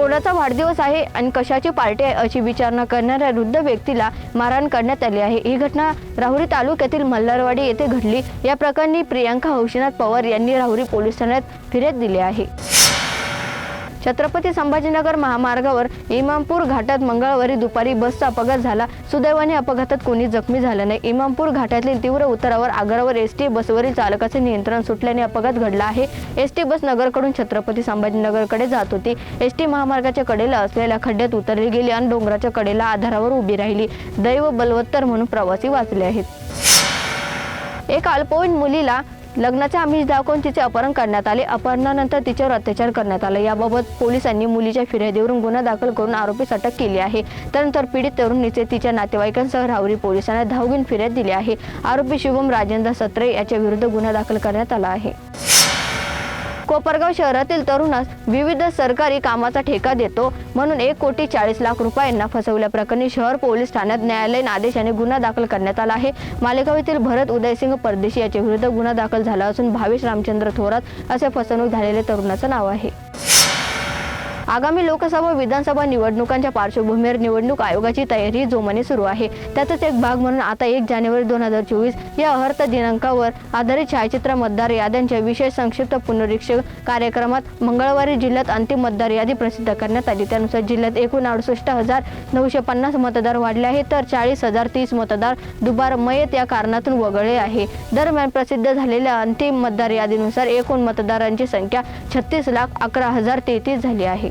कोणाचा वाढदिवस आहे आणि कशाची पार्टी आहे अशी विचारणा करणाऱ्या वृद्ध व्यक्तीला मारहाण करण्यात आली आहे. ही घटना राहुरी तालुक्यातील मल्हारवाडी येथे घडली. या प्रकरणी प्रियांका हौशीनाथ पवार यांनी राहुरी पोलीस ठाण्यात फिर्याद दिली आहे. छत्रपती संभाजीनगर महामार्गावर इमामपूर घाटात मंगळवारी दुपारी बसचा अपघात झाला. सुदैवाने अपघातात कोणी जखमी झालं नाही. इमामपूर घाटातील तीव्र उतारावर आगारावर एस टी बसवरील चालकाचे नियंत्रण सुटल्याने अपघात घडला आहे. एस टी बस नगरकडून छत्रपती संभाजीनगरकडे जात होती. एस टी महामार्गाच्या कडेला असलेल्या खड्ड्यात उतरली गेली आणि डोंगराच्या कडेला आधारावर उभी राहिली. दैव बलवत्तर म्हणून प्रवासी वाचले आहेत. एक अल्पवयीन मुलीला लग्नाचे आमिष दाखवून तिचे अपहरण करण्यात आले. अपहरणानंतर तिच्यावर अत्याचार करण्यात आला. याबाबत पोलिसांनी मुलीच्या फिर्यादीवरून गुन्हा दाखल करून आरोपीस अटक केली आहे. त्यानंतर पीडित तरुणीचे तिच्या नातेवाईकांसह राहुरी पोलिसांना धाव घेऊन फिर्याद दिली आहे. आरोपी शुभम राजेंद्र सत्रे याच्या विरुद्ध गुन्हा दाखल करण्यात आला आहे. कोपरगाव शहरातील तरुणास विविध सरकारी कामाचा ठेका देतो म्हणून एक कोटी चाळीस लाख रुपयांना फसवल्याप्रकरणी शहर पोलीस ठाण्यात न्यायालयीन आदेशाने गुन्हा दाखल करण्यात आला आहे. मालेगाव येथील भरत उदयसिंग परदेशी याच्या विरुद्ध गुन्हा दाखल झाला असून भावेश रामचंद्र थोरात असे फसवणूक झालेल्या तरुणाचं नाव आहे. आगामी लोकसभा व विधानसभा निवडणुकांच्या पार्श्वभूमीवर निवडणूक आयोगाची तयारी जोमाने सुरू आहे. त्यातच एक भाग म्हणून आता एक जानेवारी दोन हजार चोवीस या अहर्त दिनांकावर आधारित छायाचित्र मतदार याद्यांच्या विशेष संक्षिप्त पुनरीक्षण कार्यक्रमात मंगळवारी जिल्ह्यात अंतिम मतदार यादी प्रसिद्ध करण्यात आली. त्यानुसार जिल्ह्यात एकूण अडुसष्ट हजार नऊशे पन्नास मतदार वाढले आहेत तर चाळीस हजार तीस मतदार दुबार मयत या कारणातून वगळले आहे. दरम्यान प्रसिद्ध झालेल्या अंतिम मतदार यादीनुसार एकूण मतदारांची संख्या छत्तीस लाख अकरा हजार तेहतीस झाली आहे.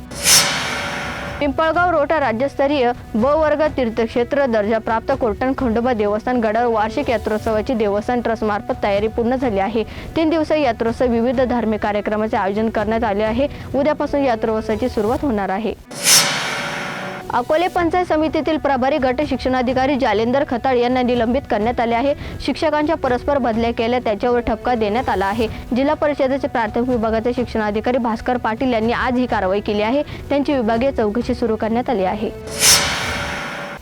पिंपळगाव रोटा राज्यस्तरीय ब वर्ग तीर्थक्षेत्र दर्जा प्राप्त कोर्टन खंडोबा देवस्थान गडावर वार्षिक यात्रोत्सवाची देवस्थान ट्रस्ट मार्फत तयारी पूर्ण झाली आहे. तीन दिवसीय यात्रोत्सव विविध धार्मिक कार्यक्रमाचे आयोजन करण्यात आले आहे. उद्यापासून यात्रोत्सवाची सुरुवात होणार आहे. अकोले पंचायत समितीतील प्रभारी गट शिक्षणाधिकारी जालेंदर खताळ यांना निलंबित करण्यात आले आहे. शिक्षकांच्या परस्पर बदल्या केल्या त्याच्यावर ठपका देण्यात आला आहे. जिल्हा परिषदेचे प्राथमिक विभागाचे शिक्षणाधिकारी भास्कर पाटील यांनी आज ही कारवाई केली आहे. त्यांची विभागीय चौकशी सुरू करण्यात आली आहे.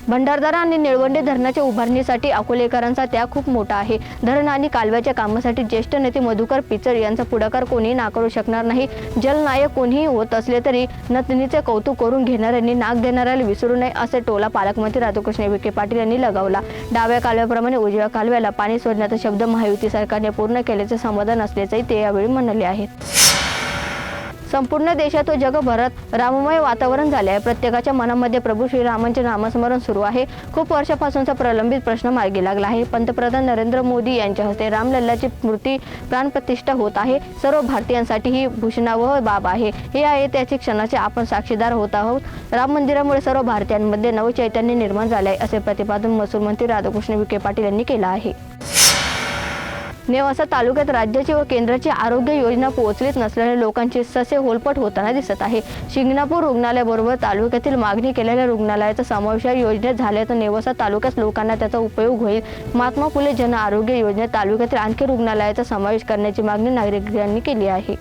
भंडारदारा आणि निळवंडे धरणाच्या उभारणीसाठी अकोलेकरांचा त्याग खूप मोठा आहे. धरण आणि कालव्याच्या कामासाठी ज्येष्ठ नेते मधुकर पिचड यांचा पुढाकार कोणीही नाकारू शकणार नाही. जलनायक कोणीही होत असले तरी नतनीचे कौतुक करून घेणाऱ्यांनी नाक देणाऱ्याला विसरू नये असे टोला पालकमंत्री राधाकृष्ण विखे पाटील यांनी लगावला. डाव्या कालव्याप्रमाणे उजव्या कालव्याला पाणी सोडण्याचा शब्द महायुती सरकारने पूर्ण केल्याचे समाधान असल्याचंही ते यावेळी म्हणाले आहेत. संपूर्ण देशात व जगभरात राममय वातावरण झाले आहे प्रत्येकाच्या मनामध्ये प्रभू श्रीरामांचे नामस्मरण सुरू आहे. खूप वर्षापासूनचा प्रलंबित प्रश्न मार्गी लागला आहे. पंतप्रधान नरेंद्र मोदी यांच्या हस्ते रामलल्लाची मूर्ती प्राणप्रतिष्ठा होत आहे. सर्व भारतीयांसाठी ही भूषणावह बाब आहे. हे आहे त्याचे क्षणाचे आपण साक्षीदार होत आहोत. राम मंदिरामुळे सर्व भारतीयांमध्ये नवचैतन्य निर्माण झाले आहे असे प्रतिपादन महसूल मंत्री राधाकृष्ण विखे पाटील यांनी केलं आहे. नेवासा तालुक्यात राज्याची व केंद्राची आरोग्य योजना पोहोचलीच नसल्याने लोकांची ससे होलपट होताना दिसत आहे. शिंगणापूर रुग्णालयाबरोबर तालुक्यातील मागणी केलेल्या रुग्णालयाचा समावेश या योजनेत झाल्याचं नेवासा तालुक्यात लोकांना त्याचा उपयोग होईल. महात्मा फुले जन आरोग्य योजनेत तालुक्यातील आणखी रुग्णालयाचा समावेश करण्याची मागणी नागरिकांनी केली आहे.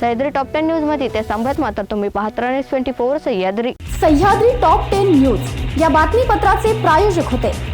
सह्याद्री टॉप टेन न्यूजमध्ये ते सांभाळत मात्र तुम्ही पाहत राहणे twenty four Sahyadri. Sahyadri top ten news. या बातमीपत्राचे प्रायोजक होते.